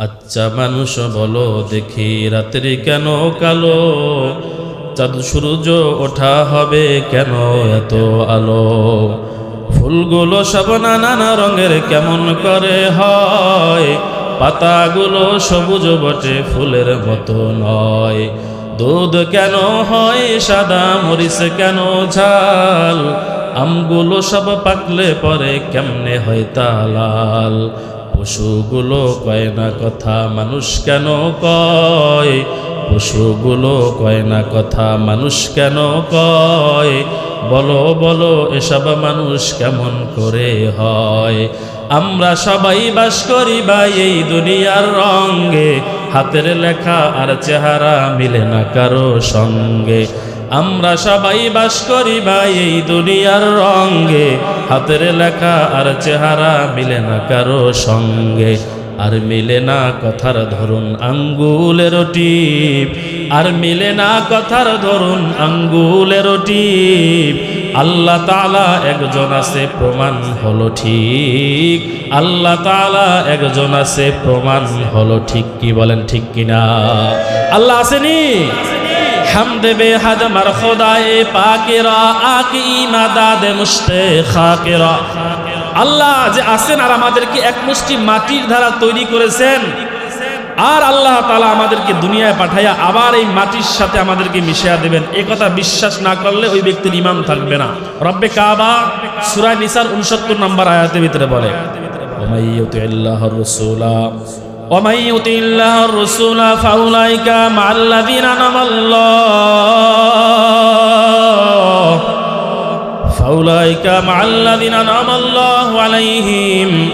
আচ্ছা মানুষ বলো, দেখি রাত্রি কেন কালো? চাঁদ, সূর্য ওঠা হবে কেন এত আলো? ফুলগুলো সব নানা রঙের কেমন করে হয়? পাতাগুলো সবুজ বটে, ফুলের মতো নয়। দুধ কেন হয়, সাদা মরিচ কেন ঝাল? আমগুলো সব পাকলে পরে কেমনে হয় তালাল পশুগুলো কয় না কথা মানুষ কেন কয়? পশুগুলো কয় না কথা মানুষ কেন কয়? বলো বলো, এসব মানুষ কেমন করে হয়? আমরা সবাই বাস করি বা এই দুনিয়ার রঙ্গে হাতের লেখা আর চেহারা মিলে না কারও সঙ্গে। আমরা সবাই বাস করি ভাই এই দুনিয়ার রঙ্গে হাতের লেখা আর চেহারা মিলে না কারও সঙ্গে। আর মিলে না কথার ধরুন আঙ্গুলের টিপ। আর মিলে না কথার ধরুন আঙ্গুলের টিপ। আল্লাহ তালা একজন আছে, প্রমাণ হলো ঠিক। আল্লাহ তালা একজন আছে, প্রমাণ হলো ঠিক। কি বলেন ঠিক কিনা? আল্লাহ আসেনি দেবে হাজ মার খোদায়ে পাকেরা, আকি ইমাদাদ মুস্তে খাকেরা। আল্লাহ যে আছেন আর আমাদেরকে এক মুষ্টি মাটির ধারা তৈরি করেছেন, আর আল্লাহ তালা আমাদেরকে দুনিয়ায় পাঠাইয়া আবার এই মাটির সাথে আমাদেরকে মিশিয়া দেবেন। এ কথা বিশ্বাস না করলে ওই ব্যক্তির ইমান থাকবে না। রব্বে কাবা সুরায় নিসার উনসত্তর নম্বর আয়াতের ভিতরে বলে ওমাইয়ুতি আল্লাহর ومن يطع الله الرسول فاولئك مع الذين انعم الله فاولئك مع الذين انعم الله عليهم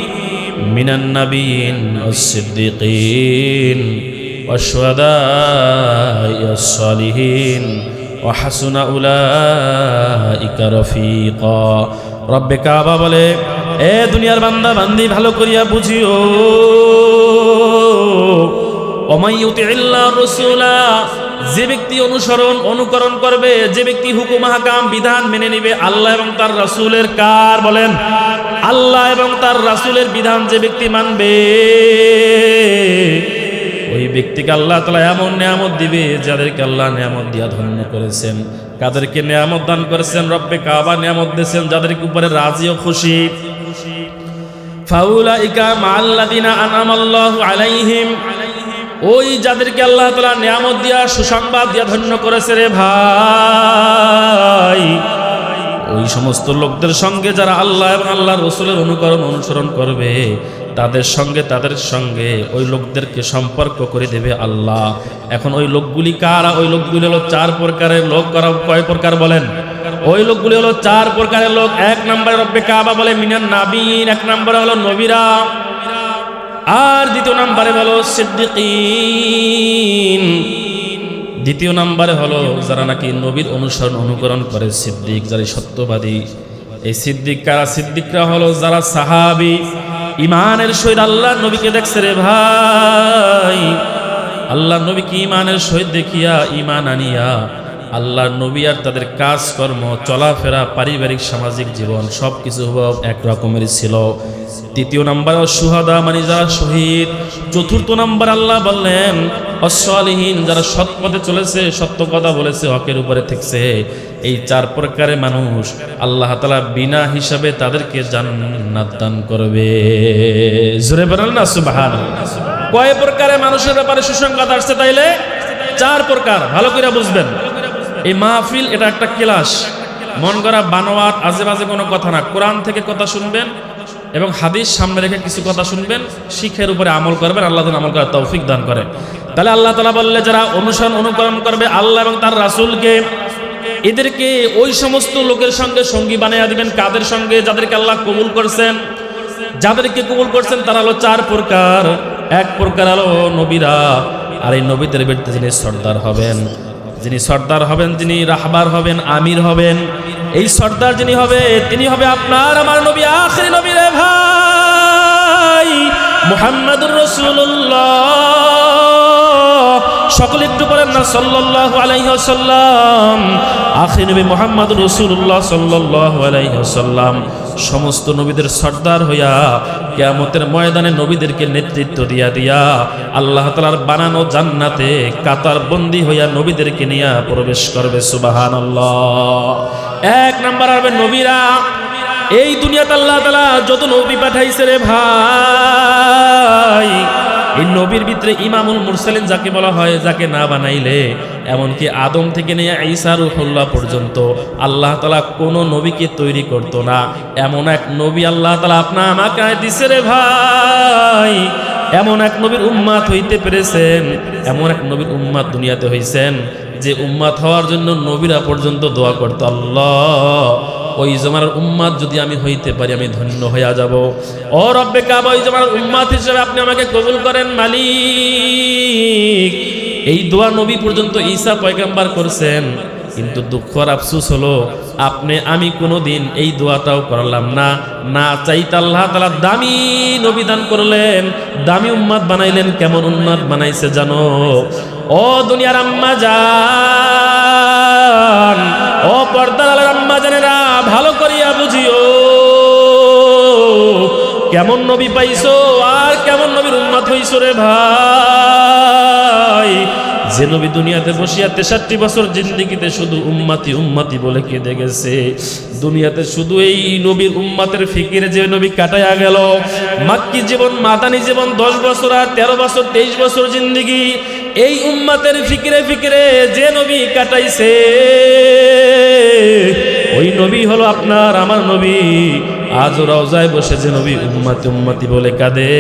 من النبيين والصديقين والشهداء الصالحين وحسن اولئك رفيقا رب كعبه বলে এ দুনিয়ার বান্দা, বান্দি, ভালো করিয়া বুঝিও। যে ব্যক্তি অনুসরণ, অনুকরণ করবে, যে ব্যক্তি হুকুম হাকাম বিধান মেনে নিবে, আল্লাহ এবং তার রাসূলের কার বলেন? আল্লাহ এবং তার রাসূলের বিধান যে ব্যক্তি মানবে, ওই ব্যক্তিকে আল্লাহ তালা এমন নিয়ামত দিবে, যাদেরকে আল্লাহ নিয়ামত দিয়া ধন্য করেছেন। কাদেরকে নিয়ামত দান করেছেন? রব্বে কাবা নিয়ামত দিয়েছেন, যাদেরকে উপরে রাজি ও খুশি। ফাউলাইকা মাল্লাদিনা আনামাল্লাহু আলাইহিম। ওই যাদেরকে আল্লাহ তালা নিয়ামত দিয়া, সুসংবাদ দিয়া ধন্য করেছে রে ভাই। ওই সমস্ত লোকদের সঙ্গে যারা আল্লাহ এবং আল্লাহ রসুলের অনুকরণ অনুসরণ করবে, তাদের সঙ্গে তাদের সঙ্গে ওই লোকদেরকে সম্পর্ক করে দেবে আল্লাহ। এখন ওই লোকগুলি কারা? ওই লোকগুলি হলো চার প্রকারের লোক, করা, কয় প্রকার বলেন? ওই লোকগুলি হলো চার প্রকারের লোক। এক নম্বরে রব্বে কাবা বলে মিনান নাবিন এক নম্বরে হলো নবীরা। আর দ্বিতীয় নাম্বারে হলো সিদ্দিকিন। দ্বিতীয় নাম্বারে হলো যারা নাকি নবীর অনুসরণ অনুকরণ করে সিদ্দিক, যারা সত্যবাদী। এই সিদ্দিক কারা? সিদ্দিকরা হলো যারা সাহাবি। ইমানের সহিত আল্লাহ নবীকে দেখছে রে ভাই। আল্লাহ নবীকে ইমানের সহিত দেখিয়া ইমান আনিয়া আল্লাহ নবী আর তাদের কাজকর্ম, চলাফেরা, পারিবারিক, সামাজিক জীবন সব কিছু এক রকমের ছিল। তৃতীয় নাম্বার, সুহাদা মানে যারা শহীদ। চতুর্থ নাম্বার, আল্লাহ বললেন অসলিহীন যারা সৎ পথে চলেছে, সত্য কথা বলেছে, হকের উপরে থেকছে এই চার প্রকারের মানুষ আল্লাহ তালা বিনা হিসাবে তাদেরকে জান্নাত দান করবে। জোরে বলেন না সুবাহান কয় প্রকারের মানুষের ব্যাপারে সুসংবাদ আসছে তাইলে? চার প্রকার, ভালো করে বুঝবেন। এই মাহফিল এটা একটা ক্লাস। মন করা বানোয়াট আজে বাজে কোনো কথা না। কোরআন থেকে কথা শুনবেন এবং হাদিস সামনে রেখে কিছু কথা শুনবেন। শিখের উপরে আমল করবেন, আল্লাহ আমল করার তৌফিক দান করে। তাহলে আল্লাহ তালা বললে, যারা অনুসরণ অনুকরণ করবে, আল্লাহ এবং তার রাসুলকে এদেরকে ওই সমস্ত লোকের সঙ্গে সঙ্গী বানিয়ে দিবেন। কাদের সঙ্গে? যাদেরকে আল্লাহ কবুল করছেন। যাদেরকে কবুল করছেন, তারা হলো চার প্রকার। এক প্রকার হলো নবীরা, আর এই নবীদের ব্যক্তি যিনি সর্দার হবেন। যিনি সর্দার হবেন, যিনি রাহবার হবেন, আমির হবেন, এই সর্দার যিনি হবে, তিনি হবে আপনার আমার নবী, আখরি নবী রে ভাই, মোহাম্মদুর রাসূলুল্লাহ। সকলে একটু বলেন না, সাল্লাল্লাহু আলাইহি ওয়াসাল্লাম। আখরি নবী মুহাম্মাদুর রাসূলুল্লাহ সাল্লাল্লাহু আলাইহি ওয়াসাল্লাম, সমস্ত নবীদের সর্দার হইয়া কেয়ামতের ময়দানে নবীদেরকে নেতৃত্ব দিয়া দিয়া আল্লাহ তালার বানানো জান্নাতে কাতার বন্দি হইয়া নবীদেরকে নিয়ে প্রবেশ করবে সুবাহান এক নাম্বার আসবে নবীরা, এই দুনিয়াতে আল্লাহ তালা যত নবী পাঠাইছে রে ভাই এই নবীর ভিতরে ইমামুল মুরসালিন যাকে বলা হয়, যাকে না বানাইলে, এমনকি আদম থেকে নিয়ে ঈসা রুহুল্লাহ পর্যন্ত আল্লাহ তালা কোনো নবীকে তৈরি করতো না। এমন এক নবী আল্লাহ তালা আপনা আমাকে দিছে রে ভাই। এমন এক নবীর উম্মাত হইতে পেরেছেন, এমন এক নবীর উম্মাত দুনিয়াতে হইছেন, যে উম্মাত হওয়ার জন্য নবীরা পর্যন্ত দোয়া করতো, আল্লাহ। ওই জমানার উম্মাদ যদি আমি হইতে পারি, আমি ধন্য হইয়া যাব। ও রব্বে কাবা, ওই জমানার উম্মাদ হিসেবে আপনি আমাকে কবুল করেন, মালিক। এই দোয়া নবী পর্যন্ত ঈসা পয়গাম্বার করছেন, কিন্তু দুঃখ আর আফসুস হলো, আপনি, আমি কোনো দিন এই দোয়াটাও করলাম না। না চাইতে আল্লাহ তালা দামি নবী দান করলেন, দামি উম্মাদ বানাইলেন, কেমন উম্মাদ বানাইছে জানো? ও দুনিয়ার আম্মা যান ও পর্দার আম্মা জানেরা ভালো করিয়া বুঝিও। কেমন নবী পাইছো, আর কেমন নবীর উম্মাদ হইছো রে ভাই? যে নবী দুনিয়াতে বসিয়া তেষট্টি বছর জিন্দিগিতে শুধু উম্মাতি উম্মাতি বলে কেঁদে গেছে। দুনিয়াতে শুধু এই নবীর উম্মাতের ফিকিরে যে নবী কাটাইয়া গেল। মাক্কি জীবন, মাদানি জীবন, দশ বছর আর তেরো বছর, তেইশ বছর জিন্দিগি। এই উম্মাতের ফিকিরে ফিকিরে যে নবী কাটাইছে, ওই নবী হলো আপনার, আমার নবী। আজ রওজায় বসে যে নবী উম্মাতি উম্মাতি বলে কাঁদে,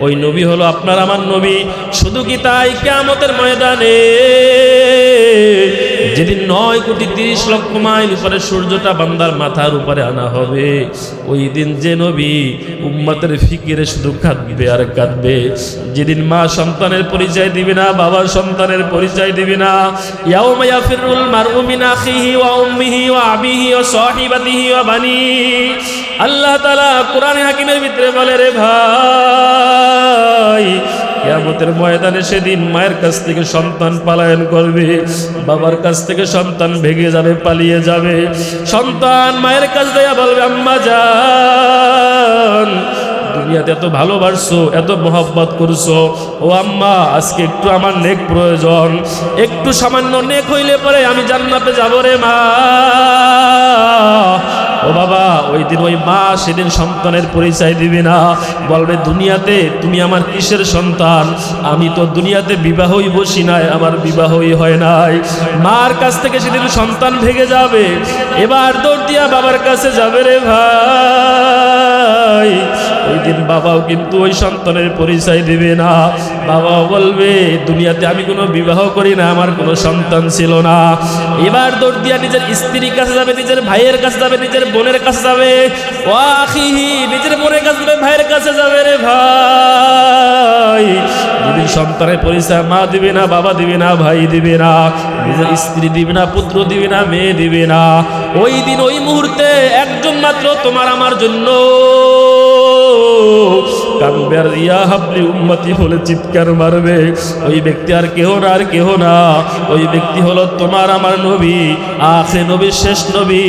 ওই নবী হলো আপনার, আমার নবী। শুধু কি তাই? কেমতের ময়দানে যেদিন নয় কোটি তিরিশ লক্ষ মাইল উপরে সূর্যটা বান্দার মাথার উপরে আনা হবে, ওই দিন যে নবী উম্মাতের ফিকিরে শুধু কাঁদবে আর কাঁদবে। যেদিন মা সন্তানের পরিচয় দিবে না, বাবা সন্তানের পরিচয় দিবে না ওয়া আল্লাহ তাআলা কোরআনে হাকিমের ভিতরে বলে, রে ভাই কেয়ামতের ময়দানে সেদিন মায়ের কাছ থেকে সন্তান পালায়ন করবে। বাবার কাছ থেকে সন্তান ভেঙে যাবে, পালিয়ে যাবে। সন্তান মায়ের কাছ থেকে বলবে, আম্মা যান দুনিয়াতে এত ভালোবাসছো, এত মহব্বত করছ। ও আম্মা, আজকে একটু আমার নেক প্রয়োজন। একটু সামান্য নেক হইলে পরে আমি জান্নাতে যাব রে মা। ও বাবা, ওই দিন, ওই মা সেদিন সন্তানের পরিচয় দিবে না। বলবে, দুনিয়াতে তুমি আমার কিসের সন্তান? আমি তো দুনিয়াতে বিবাহই বসি নাই, আমার বিবাহই হয় নাই। মার কাছ থেকে সেদিন সন্তান ভেঙে যাবে। এবার দৌড় দিয়া বাবার কাছে যাবে রে ভাই। ওই দিন বাবাও কিন্তু ওই সন্তানের পরিচয় দিবে না। বাবাও বলবে, দুনিয়াতে আমি কোনো বিবাহ করি না, আমার কোনো সন্তান ছিল না। এবার দৌড় দিয়া নিজের স্ত্রীর কাছে যাবে, নিজের ভাইয়ের কাছে যাবে, নিজের বোনের কাছে যাবে। নিজের বোনের কাছে যাবে, ভাইয়ের কাছে যাবে রে ভাই। যেদিন সন্তানের পরিচয় মা দিবে না, বাবা দিবে না, ভাই দিবে না। নিজের স্ত্রী দিবে না, পুত্র দিবে না, মেয়ে দিবে না। ওই দিন ওই মুহূর্তে একজন মাত্র তোমার আমার জন্য। কানবে আর ইয়া হাবলি উম্মতি হলে চিৎকার মারবে। ওই ব্যক্তি আর কেহ না, আর কেহ না। ওই ব্যক্তি হলো তোমার আমার নবী, আখে নবী, শেষ নবী,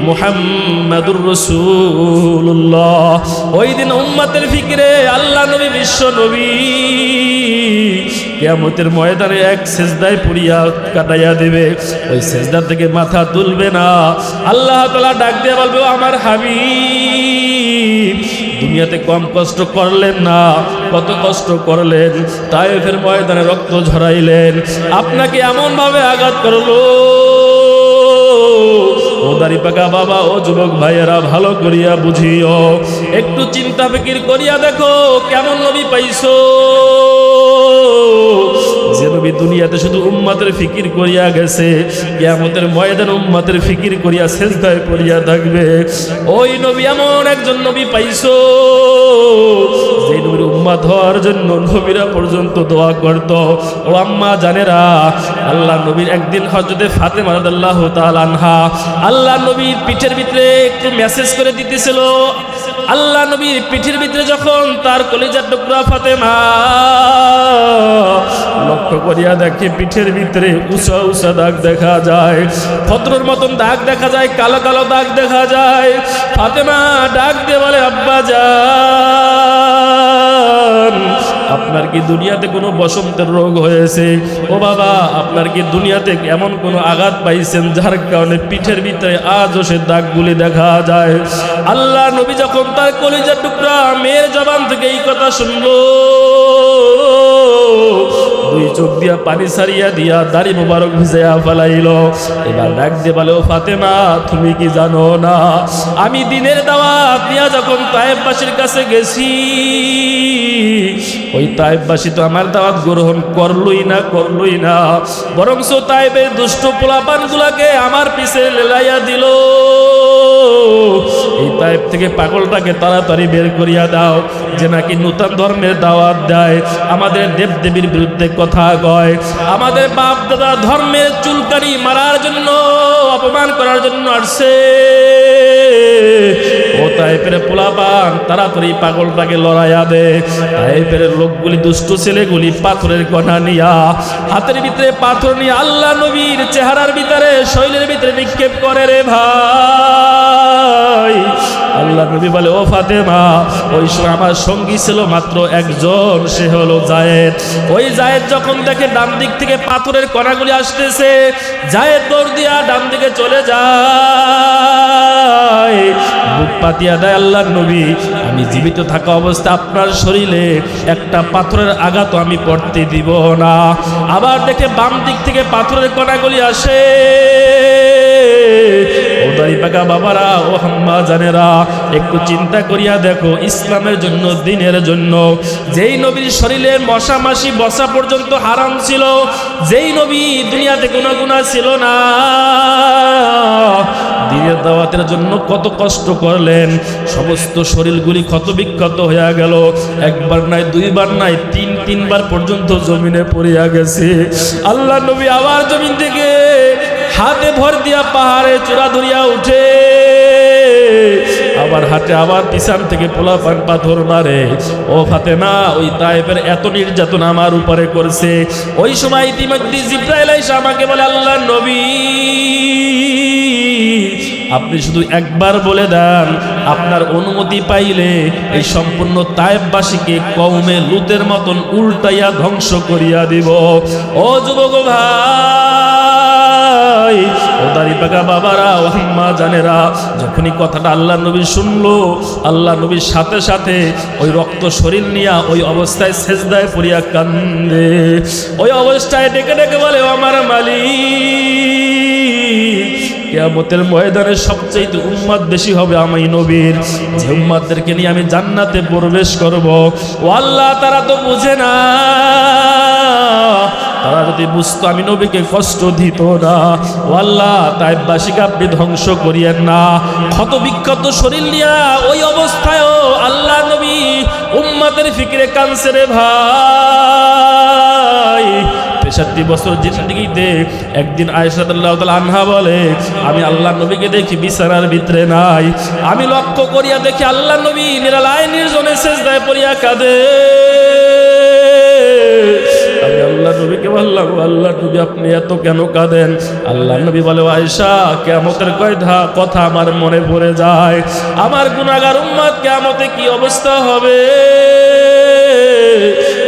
মুহাম্মাদুর রসুল্লাহ ওই দিন উম্মতের ফিকিরে আল্লাহ নবী বিশ্ব নবী। কেয়ামতের ময়দানে এক সেজদায় পুড়িয়া কাটাইয়া দেবে। ওই সেজদা থেকে মাথা তুলবে না। আল্লাহ তালা ডাক দিয়ে বলবে আমার হাবিব দুনিয়াতে কম কষ্ট করলেন না, কত কষ্ট করলেন তাইফের ময়দানে রক্ত ঝরাইলেন। আপনাকে এমন ভাবে আঘাত করল। ও দাড়ি পাকা বাবা, ও যুবক ভাইয়েরা, ভালো করিয়া বুঝিও। একটু চিন্তা ফিকির করিয়া দেখো, কেমন নবী পাইছো। দুনিয়াতে শুধু উম্মাতের ফিকির করিয়া গেছে। কিয়ামতের ময়দান উম্মাতের ফিকির করিয়া সেজদায় পড়িয়া থাকবে। ওই নবী এমন একজন নবী পাইছো, যে নবীর উম্মাত হওয়ার জন্য নবীরা পর্যন্ত দোয়া করত। ও আম্মা জানেরা, আল্লাহ নবীর একদিন হজরতে ফাতেমা রাদিয়াল্লাহু তাআলা আনহা, আল্লাহ নবীর পিঠের ভিতরে একটু মেসেজ করে দিতেছিল। আল্লাহ নবীর পিঠের ভিতরে যখন তার কলিজার টুকরা ফাতেমা লক্ষ্য করিয়া দেখে পিঠের ভিতরে উষা উষা দাগ দেখা যায়, ফত্রর মতন দাগ দেখা যায়, কালো কালো দাগ দেখা যায়। ফাতেমা ডাক দিয়ে বলে, আব্বা যান আপনার কি দুনিয়াতে কোনো বসন্তের রোগ হয়েছে? ও বাবা, আপনার কি দুনিয়াতে এমন কোনো আঘাত পাইছেন যার কারণে পিঠের ভিতরে আজও সে দাগগুলি দেখা যায়? আল্লাহ নবী যখন তার কলিজা টুকরা মেয়ের জবান থেকে এই কথা শুনলো। দুই চোখ দিয়া পানি সারিয়া দিয়া দাড়ি মোবারক ভিজাইয়া ফেলাইল। এবার ডাক দিয়ে বলে, ও ফাতেমা, তুমি কি জানো না? আমি দিনের দাওয়াত নিয়া যখন তায়েববাসীর কাছে গেছি, ওই তায়েববাসী তো আমার দাওয়াত গ্রহণ করলই না করলই না। বরং সো তাইবের দুষ্ট পোলাপান গুলাকে আমার পিছে লেলাইয়া দিল। এই তাইব থেকে পাগলটাকে তাড়াতাড়ি বের করিয়া দাও, যে নাকি নূতন ধর্মের দাওয়াত দেয়। আমাদের দেব দেবীর বিরুদ্ধে কথা কয়। আমাদের বাপ দাদা ধর্মের চুলকানি মারার জন্য, অপমান করার জন্য আসছে। ও পোলাপান লোকগুলি দুষ্ট ছেলেগুলি পাথরের নিয়া, হাতের ভিতরে পাথর নিয়ে আল্লাহ নবীর চেহারার ভিতরে ভিতরে নিক্ষেপ করে রে ভাই। আল্লাহ নবী বলে, ও ফাতেমা, ওই সময় আমার সঙ্গী ছিল মাত্র একজন, সে হলো জায়েদ। ওই জায়েদ যখন দেখে ডান দিক থেকে পাথরের কণাগুলি আসতেছে, জায়েদ দৌড় দিয়া ডান দিকে চলে যায়। বুক পাতিয়া দেয় আল্লাহ নবী, আমি জীবিত থাকা অবস্থা আপনার শরীরে একটা পাথরের আঘাত আমি পড়তে দিব না। আবার দেখে বাম দিক থেকে পাথরের কণাগুলি আসে। বাবারা ও হাম্মা জানেরা একটু চিন্তা করিয়া দেখো, ইসলামের জন্য, দিনের জন্য। যেই নবীর শরীরে মশা মাসি বসা পর্যন্ত হারাম ছিল, যেই নবী দুনিয়াতে কোনো গুণা ছিল না, দিনের দাওয়াতের জন্য কত কষ্ট করলেন, সমস্ত শরীরগুলি ক্ষত বিক্ষত হইয়া গেল। একবার নাই, দুইবার নাই, তিন, তিনবার পর্যন্ত জমিনে পড়িয়া গেছে। আল্লাহ নবী আবার জমিন থেকে হাতে ভর দিয়া পাহাড়ে চূড়া ধরিয়া উঠে। আবার হাতে আবার পিছন থেকে পোলা পান পাথর মারে। ও ফাতে না ওই তাইবের এত নির্যাতন আমার উপরে করছে। ওই সময় ইতিমধ্যে জিব্রাইল এসে আমাকে বলে আল্লাহ নবী, আপনি শুধু একবার বলে দেন, আপনার অনুমতি পাইলে এই সম্পূর্ণ তায়েববাসীকে কৌমে লুতের মতন উল্টাইয়া ধ্বংস করিয়া দিব। ও যুবক ভাই ও দাড়ি পাকা বাবারা, ও আম্মা জানেরা, যখনই কথাটা আল্লাহ নবী শুনলো, আল্লাহ নবীর সাথে সাথে ওই রক্ত শরীর নিয়া ওই অবস্থায় সেজদায় পড়িয়া কান্দে। ওই অবস্থায় ডেকে ডেকে বলে আমার মালিক, কেয়ামতের ময়দানে সবচেয়ে উম্মাদ বেশি হবে আমি নবীর। যে উম্মাদদেরকে নিয়ে আমি জান্নাতে প্রবেশ করব। ও আল্লাহ, তারা তো বুঝে না। তারা যদি বুঝতো আমি নবীকে কষ্ট দিত না আল্লাহ তাইবাসীকে আপনি ধ্বংস করিয়েন না। ক্ষত বিক্ষত শরীর নিয়া ওই অবস্থায়ও আল্লাহ নবী উম্মাদের ফিকিরে কানছে রে ভাই। তেষট্টি বছর জিন্দগিতে একদিন আয়সাদুল্লাহ আনহা বলে, আমি আল্লাহ নবীকে দেখি বিছানার ভিতরে নাই। আমি লক্ষ্য করিয়া দেখি আল্লাহ নবী নিরালায় নির্জনে শেষ দায় পড়িয়া কাঁদে। নবীকে বললাম, আল্লাহ নবী, আপনি এত কেন কাঁদেন? আল্লাহ নবী বলে আয়সা কেমতের কথা আমার মনে পড়ে যায়। আমার গুনাগার উম্মাদ কেমতে কি অবস্থা হবে?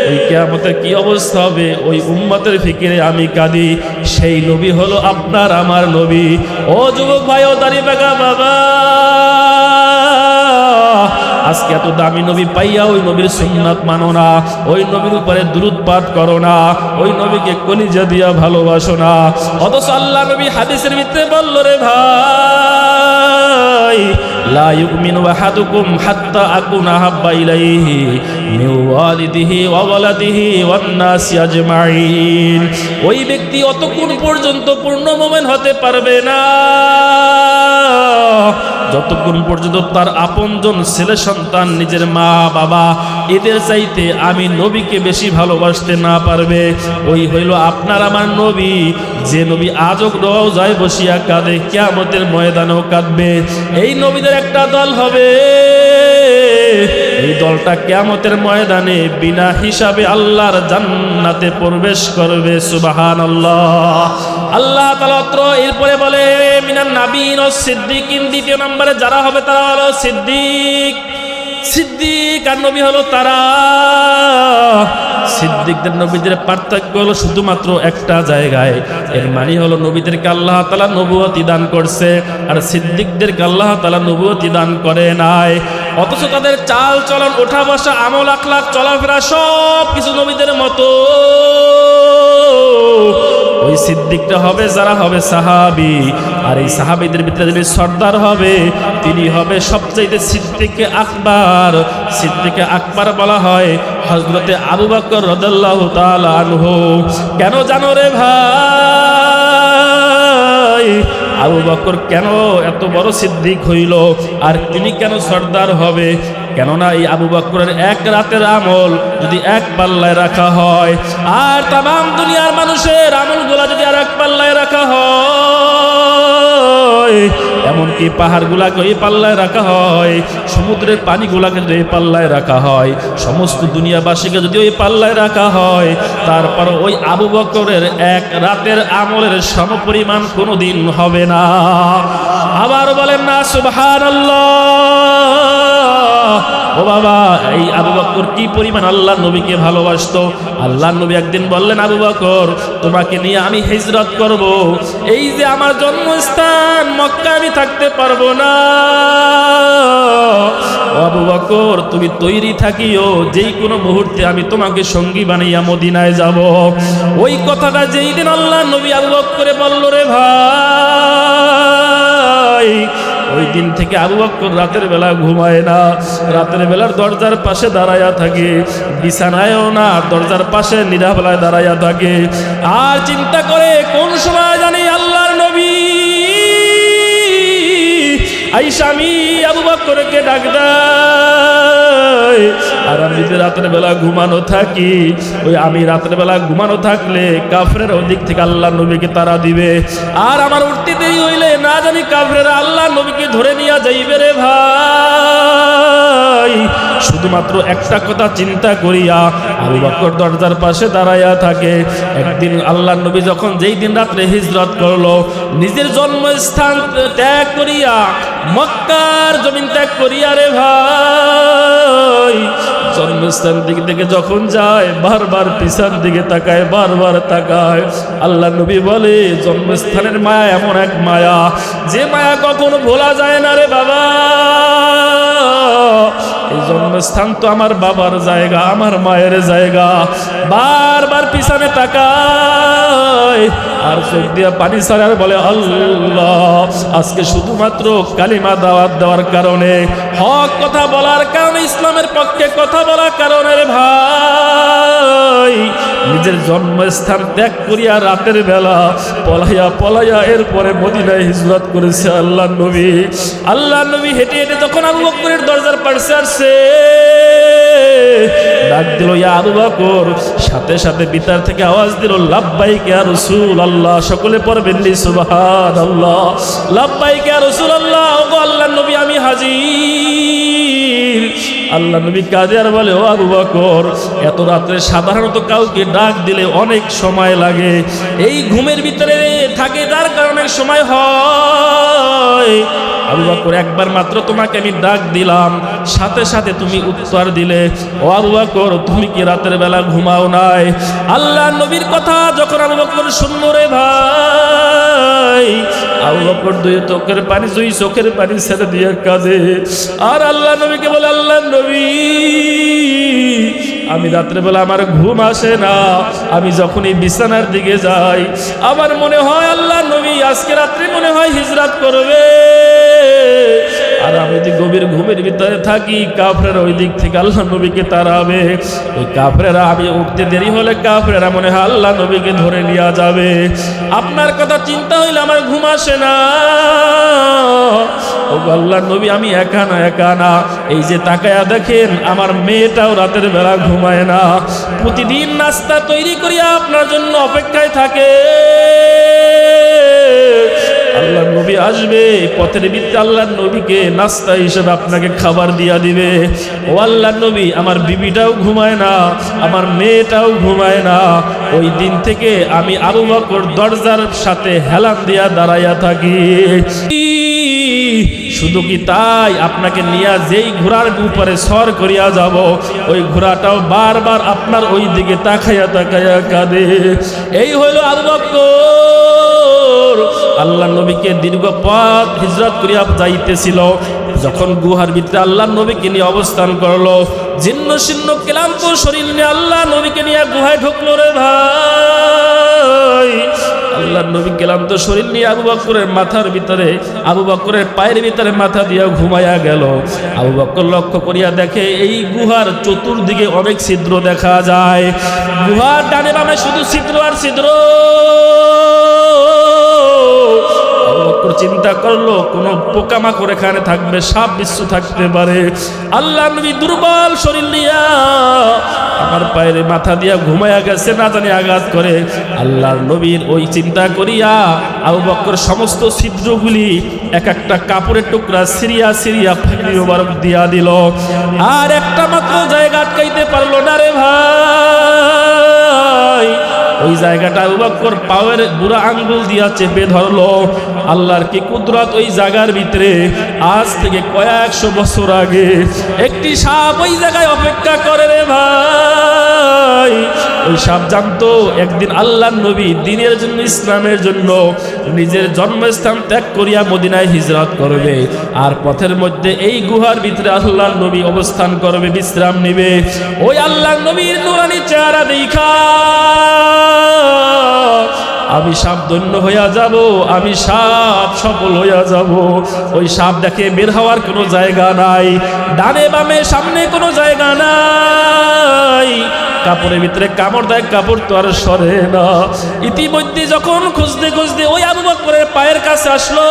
ওই কেয়ামতের কি অবস্থা হবে? ওই উম্মতের ফিকিরে আমি কাঁদি। সেই নবী হলো আপনার, আমার নবী। ও যুবক ভাই, ও দাঁড়িয়ে বাবা। আজকে এত দামি নবী পাইয়া ওই নবীর সুন্নাত মানো না। ওই নবীর উপরে দুরুদ পাঠ করো না। ওই নবীকে কলিজা দিয়া ভালোবাসো না। অথচ আল্লাহ নবী হাদিসের ভিতরে বলল, রে ভাই ওই ব্যক্তি অতক্ষণ পর্যন্ত পূর্ণ মোমেন হতে পারবে না। যতক্ষণ পর্যন্ত তার আপনজন ছেলে সন্তান নিজের মা, বাবা, এদের চাইতে আমি নবীকে বেশি ভালোবাসতে না পারবে। ওই হইল আপনার আমার নবী। যে নবী আজক যায় বসিয়া কাঁদে কেমতের ময়দানেও কাঁদবে। এই নবীদের একটা দল হবে। এই দলটা কেয়ামতের ময়দানে বিনা হিসাবে আল্লাহর জান্নাতে প্রবেশ করবে সুবাহান আল্লাহ আল্লাহ তালাত্র এরপরে বলে, মিনান নাবিন ও সিদ্দিকিন। দ্বিতীয় নম্বরে যারা হবে তারা হলো সিদ্দিক। সিদ্দিক আর নবী হলো তারা। সিদ্দিকদের নবীদের পার্থক্য হলো শুধুমাত্র একটা জায়গায়। এর মানে হলো নবীদেরকে আল্লাহ তালা নবুয়তি দান করছে আর সিদ্দিকদেরকে আল্লাহ তালা নবুয়তি দান করে নাই। অথচ তাদের চাল চলন, ওঠা বসা আমল আখলাখ চলাফেরা সব কিছু নবীদের মতো। ওই সিদ্দিকটা হবে, যারা হবে সাহাবি। আর এই সাহাবিদের ভিতরে যিনি সর্দার হবে, তিনি হবে সবচাইতে সিদ্দিকে আকবর। সিদ্দিকে আকবর বলা হয় হজরতে আবু বকর রদাল্লাহ তাআলা আনহু। কেন জানো রে ভাই? আবু বকর কেন এত বড় সিদ্দিক হইল? আর তিনি কেন সর্দার হবে? কেননা এই আবু বকরের এক রাতের আমল যদি এক পাল্লায় রাখা হয়, আর তাম দুনিয়ার মানুষের আমলগুলা যদি আর এক পাল্লায় রাখা হয় এমনকি পাহাড়গুলাকে এই পাল্লায় রাখা হয়, সমুদ্রের পানিগুলাকে যদি এই পাল্লায় রাখা হয়, সমস্ত দুনিয়াবাসীকে যদি ওই পাল্লায় রাখা হয় তারপর ওই আবু বকরের এক রাতের আমলের সমপরিমাণ কোনো দিন হবে না। আবার বলেন না সুবহান ও বাবা, এই আবু বকর কি পরিমাণ আল্লাহ নবীকে ভালোবাসত? আল্লাহ নবী একদিন বললেন, আবু বকর তোমাকে নিয়ে আমি হিজরত করব। এই যে আমার জন্মস্থান মক্কা আমি থাকতে পারব না। আবু বকর তুমি তৈরি থাকিও। যেই কোনো মুহূর্তে আমি তোমাকে সঙ্গী বানাইয়া মদিনায় যাব। ওই কথাটা যেই দিন আল্লাহ নবী আবু করে বলল, রে ভাই ওই দিন থেকে আবু বক্কর রাতের বেলা ঘুমায় না। রাতের বেলার দরজার পাশে দাঁড়াইয়া থাকে। বিছানায়ও না, দরজার পাশে নিরাবেলায় দাঁড়াইয়া থাকে। আর চিন্তা করে, কোন সময় জানি আল্লাহর নবী? আইসামি আবু বক্করকে ডাক দেয়। আর আমি যদি রাতের বেলা ঘুমানো থাকি, ওই আমি রাতের বেলা ঘুমানো থাকলে কাফরের ওদিক থেকে আল্লাহ নবীকে তারা দিবে। আর আমার উঠতে দেরি হইলে না জানি কাফরের আল্লাহ নবীকে ধরে নিয়ে যাইবে রে ভাই। শুধুমাত্র একটা কথা চিন্তা করিয়া আবু বকর দরজার পাশে দাঁড়াইয়া থাকে। একদিন আল্লাহ নবী যখন যেই দিন রাত্রে হিজরত করল, নিজের জন্মস্থান ত্যাগ করিয়া, মক্কার জমিন ত্যাগ করিয়া রে ভাই জন্মস্থান দিকে থেকে যখন যায়, বারবার পিছার দিকে তাকায়, বারবার তাকায়। আল্লাহ নবী বলে, জন্মস্থানের মায়া এমন এক মায়া, যে মায়া কখনো ভোলা যায় না রে বাবা। এই জন্মস্থান তো আমার বাবার জায়গা, আমার মায়ের জায়গা। বারবার পিছনে তাকায়। আর চোখ দিয়া পানি ছাড়ার বলে, আল্লাহ, আজকে শুধুমাত্র কালিমা দাওয়াত দেওয়ার কারণে, হক কথা বলার কারণে, ইসলামের পক্ষে কথা বলার কারণে ভাই, নিজের জন্মস্থান ত্যাগ করিয়া রাতের বেলা পলাইয়া পলাইয়া এরপরে মদিনায় হিজরত করেছে আল্লাহ নবী। আল্লাহ নবী হেঁটে হেঁটে তখন আবু দরজার পাশে আসছে, ডাক দিল, ইয়া আবু সাথে সাথে বিতার থেকে আওয়াজ দিল লাভবাইক ইয়া রাসূল আল্লাহ সকলে পড়বেন লি সুবহানাল্লাহ। লাভবাইক কে রসুল আল্লাহ আল্লাহ নবী আমি হাজির। আল্লাহ নবী কাজে আর বলে, ও আবু বকর, এত রাত্রে সাধারণত কাউকে ডাক দিলে অনেক সময় লাগে। এই ঘুমের ভিতরে থাকে তার কারণে সময় হয়। আবু বকর, একবার মাত্র তোমাকে আমি ডাক দিলাম। সাথে সাথে তুমি উত্তর দিলে, ও আবু বকর, তুমি কি রাতের বেলা ঘুমাও নাই? আল্লাহ নবীর কথা যখন আবু বকর শুনলো রে ভাই, আবু বকর দুই চোখের পানি, দুই চোখের পানি ছেড়ে দিয়ে কাঁদে। আর আল্লাহ নবীকে বলে, আল্লাহ নবী আমি রাত্রেবেলা আমার ঘুম আসে না। আমি যখনই বিছানার দিকে যাই, আমার মনে হয় আল্লাহ নবী আজকে রাত্রে মনে হয় হিজরাত করবে। আর আমি যদি গভীর ঘুমের ভিতরে থাকি, কাফরের ওই দিক থেকে আল্লাহ নবীকে তাড়াবে। ওই কাফরেরা, আমি উঠতে দেরি হলে কাফরেরা মনে হয় আল্লাহ নবীকে ধরে নেওয়া যাবে। আপনার কথা চিন্তা হইলে আমার ঘুম আসে না। ও আল্লাহ নবী, আমি একা না একা না। এই যে তাকায়া দেখেন, আমার মেয়েটাও রাতের বেলা ঘুমায় না। প্রতিদিন নাস্তা তৈরি করিয়া আপনার জন্য অপেক্ষায় থাকে। নবী আসবে, পথের ভিত্তি আল্লাহ নবীকে নাস্তা হিসেবে আপনাকে খাবার দিয়া দিবে। ও আল্লাহ নবী, আমার বিবিটাও ঘুমায় না, আমার মেয়েটাও ঘুমায় না। ওই দিন থেকে আমি আবু বকর দরজার সাথে হেলান দিয়া দাঁড়াইয়া থাকি। শুধু কি তাই? আপনাকে নিয়ে যেই ঘোড়ার উপরে সর করিয়া যাব, ওই ঘোড়াটাও বারবার আপনার ওই দিকে তাকাইয়া তাকাইয়া কাঁদে। এই হইল আবু বকর। আল্লাহ নবীকে দীর্ঘ পথ হিজরত করিয়া যাইতেছিল। যখন গুহার ভিতরে আল্লাহ নবীকে নিয়ে অবস্থান করল জীর্ণ শীর্ণ ক্লান্ত শরীর নিয়ে আল্লাহ নবীকে নিয়ে গুহায় ঢুকলো রে ভাই। আল্লাহ নবী ক্লান্ত শরীর নিয়ে আবু বকরের মাথার ভিতরে, আবু বকরের পায়ের ভিতরে মাথা দিয়ে ঘুমাইয়া গেল। আবু বকর লক্ষ্য করিয়া দেখে, এই গুহার চতুর্দিকে অনেক ছিদ্র দেখা যায়। গুহার ডানে বামে শুধু ছিদ্র আর ছিদ্র। চিন্তা করল, কোনো পোকামাকড় এখানে থাকবে, সাপ বিশ্ব থাকতে পারে। আল্লাহ নবী দুর্বল শরীর নিয়া আমার পায়ের মাথা দিয়া ঘুমাইয়া গেছে, না জানি আঘাত করে। আল্লাহর নবীর ওই চিন্তা করিয়া আবু বকর সমস্ত ছিদ্রগুলি এক একটা কাপড়ের টুকরা সিরিয়া সিরিয়া ফাঁকি মোবারক দিয়া দিল। আর একটা মাত্র জায়গা আটকাইতে পারল না রে ভাই। ওই জায়গাটা উবাক্কর পাওয়ার বুড়া আঙ্গুল দিয়া চেপে ধরল। আল্লাহর কি কুদরত ওই জায়গার ভিতরে? আজ থেকে কয়েকশো বছর আগে একটি সাপ ওই জায়গায় অপেক্ষা করে রে ভাই। ওই সাপ জানতো, একদিন আল্লাহ নবী দিনের জন্য, ইসলামের জন্য নিজের জন্মস্থান ত্যাগ করিয়া মদিনায় হিজরত করবে। আর পথের মধ্যে এই গুহার ভিতরে আল্লাহ নবী অবস্থান করবে, বিশ্রাম নিবে। ওই আল্লাহ নবীর নুরানি চেহারা দেখা। আমি সাপ ধন্য হইয়া যাব, আমি সাপ সফল হইয়া যাব। ওই সাপ দেখে বের হওয়ার কোনো জায়গা নাই, ডানে বামে সামনে কোনো জায়গা নাই। কাপড়ের ভিতরে কামড় দেয়, কাপড় তো আর সরে না। ইতিমধ্যে যখন খুঁজতে খুঁজতে ওই আবু বকরের পায়ের কাছে আসলো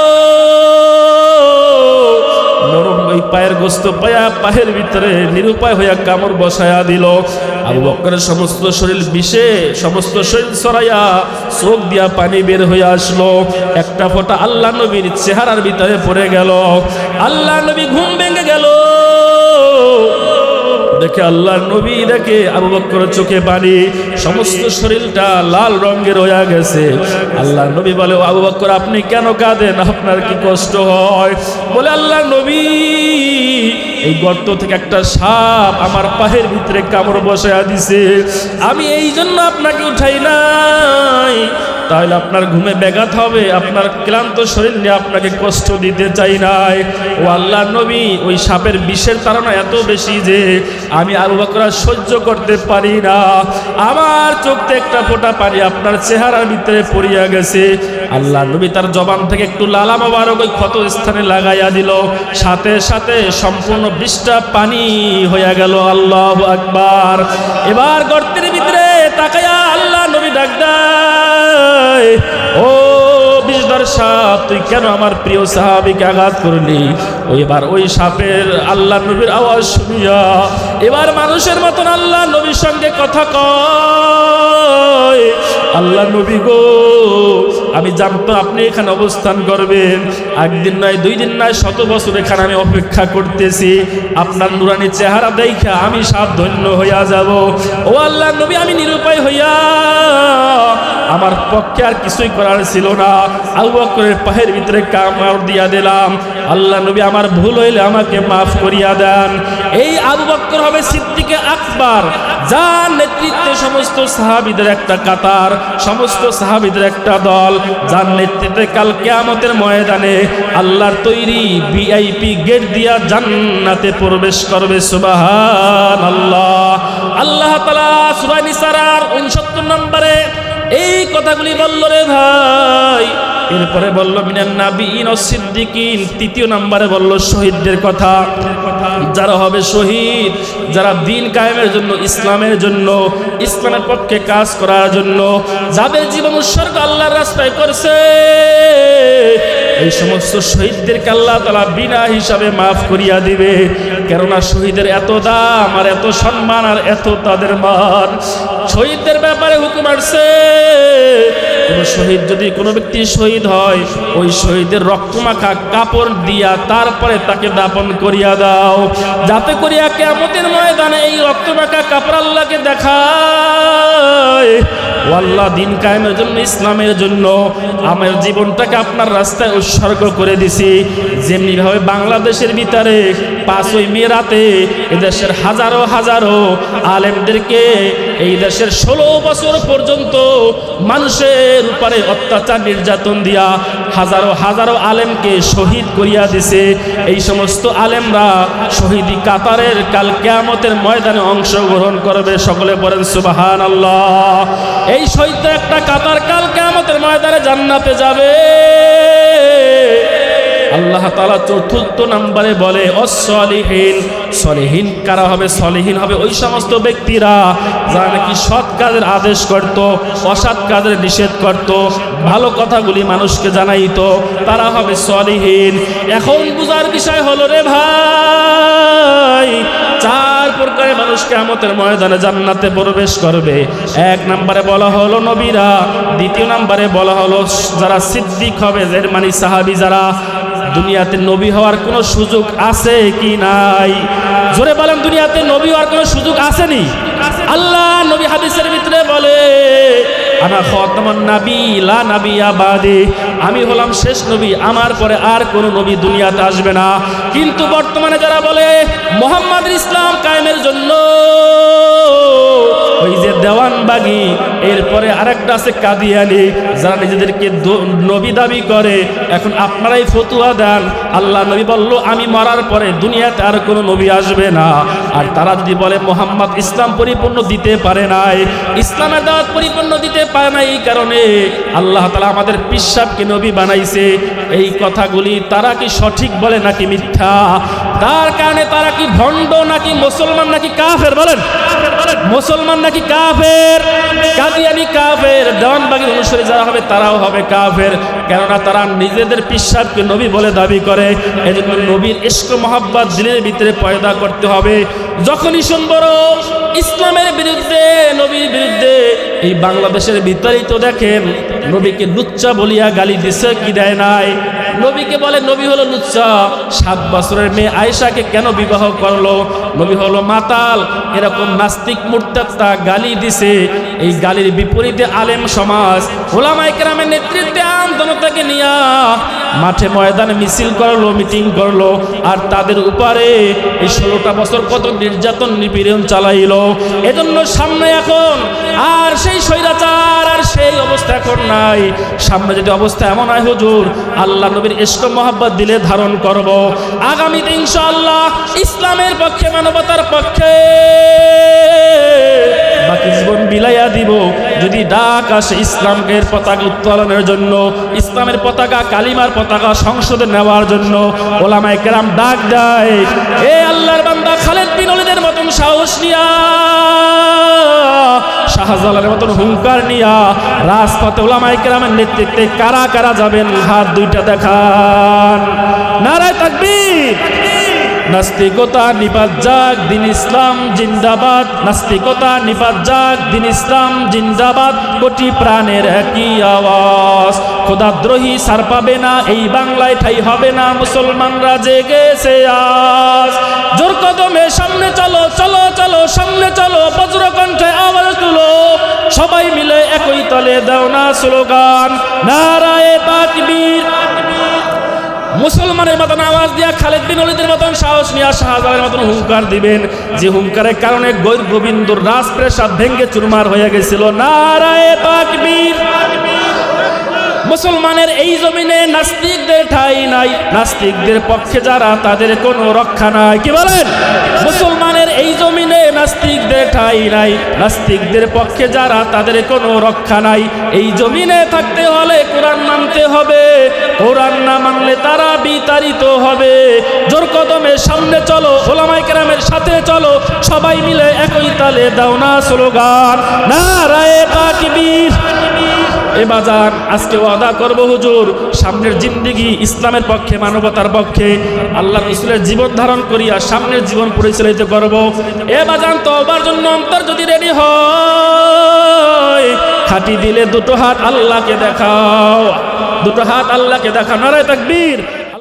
নরম ওই পায়ের গোস্ত পায়া পায়ের ভিতরে নিরুপায় হইয়া কামড় বসায়া দিল। আবু বকরের সমস্ত শরীর বিষে, সমস্ত শরীর সরাইয়া চোখ দিয়া পানি বের হইয়া আসলো। একটা ফোঁটা আল্লাহ নবীর চেহারার ভিতরে পড়ে গেল। আল্লাহ নবী ঘুম ভেঙে গেল। দেখে আল্লাহ নবী দেখে আবু বকর চোখে পানি সমস্ত শরীরটা লাল রঙের হয়ে গেছে। আল্লাহ নবী বলে, "ও আবু বকর আপনি কেন কাঁদেন? আপনার কি কষ্ট হয়? বলে আল্লাহ নবী, এই গর্ত থেকে একটা সাপ আমার পায়ের ভিতরে কামড় বসায়া দিছে। আমি এই জন্য আপনাকে উঠাই নাই। তাহলে আপনার ঘুমে ব্যাঘাত হবে, আপনার ক্লান্ত শরীর নিয়ে আপনাকে কষ্ট দিতে চাই নাই। ও আল্লাহ নবী, ওই সাপের বিষের তারা এত বেশি যে আমি আবু বকরা সহ্য করতে পারি না। আমার চোখ থেকে একটা ফোঁটা পানি আপনার চেহারার ভিতরে পড়িয়া গেছে। আল্লাহ নবী তার জবান থেকে একটু লালা মোবারক ওই ক্ষত স্থানে লাগাইয়া দিল। সাথে সাথে সম্পূর্ণ বিষটা পানি হইয়া গেল। আল্লাহ আকবার। এবার গর্তের ভিতরে তাকায়া আল্লাহ নবী ও বিষধর সাপ, তুই কেন আমার প্রিয় সাহাবিকে আঘাত করলি? ওইবার ওই সাপের আল্লাহ নবীর আওয়াজ শুনিয়া এবার মানুষের মতন আল্লাহ নবীর সঙ্গে কথা কয়, আল্লাহ নবী গো, আমি জানতো আপনি এখানে অবস্থান করবেন। একদিন নয়, দুই দিন নয়, শত বছর এখানে আমি অপেক্ষা করতেছি। আপনার নুরানি চেহারা দেখা আমি সাপ ধন্য হইয়া যাব। ও আল্লাহ নবী, আমি নিরুপায় হইয়া আমার পক্ষে আর কিছুই করার ছিল না। আবু বকরের পায়ের ভিতরে কামড় দিয়া দিলাম। আল্লাহ নবী, আমার ভুল হইলে আমাকে মাফ করিয়া দেন। এই আবু বকর হবে সিদ্দিকে আকবর, যার নেতৃত্বে সমস্ত সাহাবিদের একটা কাতার, সমস্ত সাহাবিদের একটা দল, যার নেতৃত্বে কাল কেয়ামতের ময়দানে আল্লাহর তৈরি ভিআইপি গেট দিয়া জান্নাতে প্রবেশ করবে সুবাহান আল্লাহ আল্লাহ তালা সুরাই নিসারার উনসত্তর নম্বরে এই কথাগুলি বলল রে ভাই। এরপরে বলল, মিনান নাবিন সিদ্দিকিন। তৃতীয় নম্বরে বলল, শহীদদের কথা। যারা হবে শহীদ, যারা দিন কায়েমের জন্য, ইসলামের জন্য, ইসলামের পক্ষে কাজ করার জন্য, যাদের জীবন উৎসর্গ আল্লাহর রাস্তায় করছে এই সমস্ত শহীদদেরকে আল্লাহ তালা বিনা হিসাবে মাফ করিয়া দিবে। কেননা শহীদের এত দাম আর এত সম্মান আর এত তাদের মান। শহীদদের ব্যাপারে হুকুম আসছে। কোন শহীদ যদি কোনো ব্যক্তি শহীদ হয়, ওই শহীদের রক্তমাখা কাপড় দিয়া তারপরে তাকে দাপন করিয়া দাও। যাতে করিয়া কেমতের ময়দানে এই রক্তমাখা কাপড় আল্লাহকে দেখায়। আল্লাহ দিন কায়েমের জন্য, ইসলামের জন্য। আমার জীবনটাকে আপনার রাস্তায় উৎসর্গ করে দিছি। যেমনিভাবে বাংলাদেশের ভিতরে পাঁচই মে রাতে এদেশের হাজারো হাজারো আলেমদেরকে এই দেশের ষোলো বছর পর্যন্ত মানুষের উপরে অত্যাচার, নির্যাতন দিয়া হাজারো হাজারো আলেমকে শহীদ করিয়া দিছে। এই সমস্ত আলেমরা শহীদি কাতারের কাল কেয়ামতের ময়দানে অংশগ্রহণ করবে। সকলে বলেন সুবাহান আল্লাহ এই শহীদ একটা কাতার কাল কেয়ামতের ময়দানে জান্নাতে যাবে। আল্লাহ তালা চতুর্থ নম্বরে বলে অসলিহীন সলিহীন কারা হবে? সলিহীন হবে ওই সমস্ত ব্যক্তিরা যারা নাকি সৎ কাজের আদেশ করত, অসৎ কাজের নিষেধ করত, ভালো কথাগুলি মানুষকে জানাইতো, তারা হবে সলিহীন। এখন বুঝার বিষয় হলো, রে ভাই, চার প্রকারে মানুষ কেমতের ময়দানে জান্নাতে প্রবেশ করবে। এক নম্বরে বলা হলো নবীরা, দ্বিতীয় নম্বরে বলা হলো যারা সিদ্দিক হবে এর মানে সাহাবি যারা দুনিয়াতে নবী হওয়ার কোনো সুযোগ আছে কি নাই? জোরে বলেন, দুনিয়াতে নবী হওয়ার কোনো সুযোগ আসেনি? আল্লাহ নবী হাদিসের ভিতরে বলে আনা খতমান নাবি, লা নাবি আবাদে। আমি হলাম শেষ নবী, আমার পরে আর কোনো নবী দুনিয়াতে আসবে না। কিন্তু বর্তমানে যারা বলে, মোহাম্মদ ইসলাম কায়েমের জন্য, ওই যে দেওয়ানবাগি এরপরে আরেকটা আছে কাদিয়ানি যারা নিজেদেরকে নবী দাবি করে। এখন আপনারাই ফতুয়া দেন। আল্লাহ নবী বলল, আমি মরার পরে দুনিয়াতে আর কোনো নবী আসবে না। আর তারা যদি বলে, মোহাম্মদ ইসলাম পরিপূর্ণ দিতে পারে নাই, ইসলামের দাওয়াত পরিপূর্ণ দিতে পারে না এই কারণে আল্লাহ তালা আমাদের পিসাবকে নবী বানাইছে। এই কথাগুলি তারা কি সঠিক বলে নাকি মিথ্যা? তার কারণে তারা কি ভণ্ড নাকি মুসলমান নাকি কাফের বলেন? মুসলমান নাকি কাফের? কাদিয়ানি কাফের, দেওয়ানবাগির অনুসারে যারা হবে তারাও হবে কাফের। কেননা তারা নিজেদের পিসাবকে নবী বলে দাবি করে। এজন্য নবীর ইস্ক মোহাব্বত দিনের ভিতরে পয়দা করতে হবে। যখনই শুনবর ইসলামের বিরুদ্ধে, নবীর বিরুদ্ধে এই বাংলাদেশের ভিতরেই তো দেখেন, নবীকে লুচ্চা বলিয়া গালি দিছে, কি দেয় নাই? নবীকে বলে, নবী হলো লুচ্চা। সাত বছরের মেয়ে আয়েশাকে কেন বিবাহ করল? নবী হলো মাতাল, এরকম নাস্তিক মুরতাত্তা গালি দিছে। এই গালির বিপরীতে আলেম সমাজ ওলামাই কেরামের নেতৃত্বে আন্দোলনটাকে নিয়া মাঠে ময়দানে মিছিল করল, মিটিং করল, আর তাদের উপরে এই ষোলোটা বছর কত নির্যাতন, নিপীড়ন চালাইল। এজন্য সামনে এখন আর সেই স্বৈরাচার আর সেই অবস্থা এখন নাই। সামনে যদি অবস্থা এমন হয় হুজুর, আল্লাহ নবীর ইষ্ট মোহাব্বত দিলে ধারণ করব। আগামী আগামীতে ইনশাআল্লাহ ইসলামের পক্ষে, মানবতার পক্ষে বাকি জীবন বিলাইয়া দিব। যদি ডাক আসে ইসলামকে পতাকা উত্তোলনের জন্য, ইসলামের পতাকা, কালিমার পতাকা সংসদে নেওয়ার জন্য ওলামায় কেরাম ডাক দেয়, এ আল্লাহর বান্দা, খালেদ বিন মতন সাহস নিয়া, শাহজালালের মতন হুঙ্কার নিয়া রাজপথে ওলামাই কেরামের নেতৃত্বে কারা কারা যাবেন? হাত দুইটা দেখান। নারায় তাকবীর। নাস্তিকতা নিপাত যাক দিন ইসলাম জিন্দাবাদ। নাস্তিকতা নিপাত যাক দিন ইসলাম জিন্দাবাদ। কোটি প্রাণের একই আওয়াজ। খোদাদ্রোহী সার পাবে না, এই বাংলায় ঠাই হবে না, মুসলমানরা জেগেছে আজ। জোর কদমে সামনে চলো চলো চলো, সামনে চলো, বজ্রকণ্ঠে আওয়াজ তুলো। সবাই মিলে একই তলে দাও না স্লোগান। নারায়ে তাকবীর। মুসলমানের মতন আওয়াজ দিয়া খালেদ বিন অলিদের মতন সাহস নিয়া শাহজাহানের মতন হুঙ্কার দিবেন যে হুঙ্কারের কারণে গৈর গোবিন্দর রাজপ্রেসাদ ভেঙ্গে চুরমার হয়ে গেছিল। নারায় তাকবীর। মুসলমানের এই জমিনে নাস্তিকদের ঠাই নাই। নাস্তিকদের পক্ষে যারা, তাদের কোনো রক্ষা নাই। কি বলেন? মুসলমানের এই জমিনে নাস্তিকদের ঠাই নাই। নাস্তিকদের পক্ষে যারা, তাদের কোনো রক্ষা নাই। এই জমিনে থাকতে হলে কোরআন মানতে হবে। কোরআন না মানলে তারা বিতাড়িত হবে। জোর কদমে সামনে চলো ওলামাই কেরামের সাথে চলো। সবাই মিলে একই তালে দাও না স্লোগান। না রায়ে তাকবীর এ বাজার আজকে ওয়াদা করব হুজুর, সামনের জিন্দিগি ইসলামের পক্ষে, মানবতার পক্ষে। আল্লাহ রসুলের জীবন ধারণ করিয়া সামনের জীবন পরিচালিত করব। এ বাজান তোবার জন্য অন্তর যদি রেডি হয়, খাটি দিলে দুটো হাত আল্লাহকে দেখাও। দুটো হাত আল্লাহকে দেখা নারায় তাকবীর।